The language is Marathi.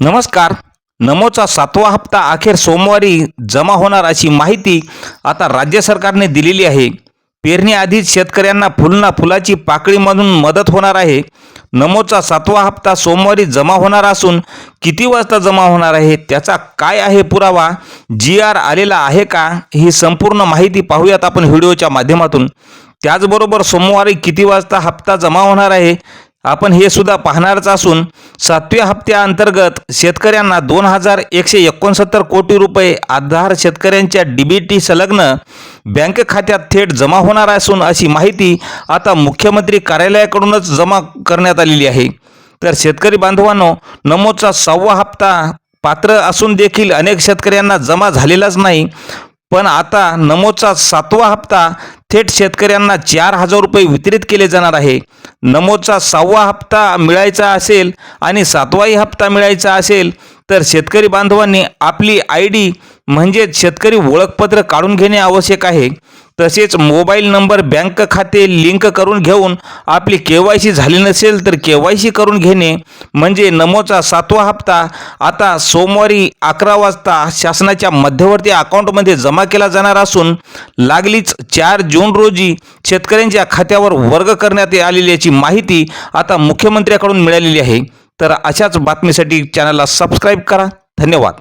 नमस्कार. नमोचा सातवा हप्ता अखेर सोमवारी जमा होणार अशी माहिती आता राज्य सरकारने दिलेली आहे. पेरणीआधीच शेतकऱ्यांना फुलना फुलाची पाकळीमधून मदत होणार आहे. नमोचा सातवा हप्ता सोमवारी जमा होणार असून किती वाजता जमा होणार आहे त्याचा काय आहे पुरावा जी आर आलेला आहे का ही संपूर्ण माहिती पाहूयात आपण व्हिडिओच्या माध्यमातून. त्याचबरोबर सोमवारी किती वाजता हप्ता जमा होणार आहे आपण हे सुद्धा पाहणारच असून सातव्या हप्त्याअंतर्गत शेतकऱ्यांना दोन हजार एकशे एकोणसत्तर कोटी रुपये आधार शेतकऱ्यांच्या डीबीटी संलग्न बँक खात्यात थेट जमा होणार असून अशी माहिती आता मुख्यमंत्री कार्यालयाकडूनच जमा करण्यात आलेली आहे. तर शेतकरी बांधवांनो नमोचा सहावा हप्ता पात्र असून देखील अनेक शेतकऱ्यांना जमा झालेलाच नाही पण आता नमोचा सातवा हप्ता थेट शेतकऱ्यांना चार हजार रुपये वितरित केले जाणार आहे. नमोचा सहावा हप्ता मिळायचा असेल आणि सातवाही हप्ता मिळायचा असेल तर शेतकरी बांधवांनी आपली आय डी म्हणजेच शेतकरी ओळखपत्र काढून घेणे आवश्यक आहे. तसेच मोबाईल नंबर बँक खाते लिंक करून घेऊन आपली के वाय सी झाली नसेल तर के वाय सी करून घेणे म्हणजे नमोचा सातवा हप्ता. आता सोमवारी अकरा वाजता शासनाच्या मध्यवर्ती अकाउंटमध्ये जमा केला जाणार असून लागलीच चार जून रोजी शेतकऱ्यांच्या खात्यावर वर्ग करण्यात आलेली याची माहिती आता मुख्यमंत्र्याकडून मिळालेली आहे. तर अशाच बातमीसाठी चॅनलला सबस्क्राईब करा. धन्यवाद.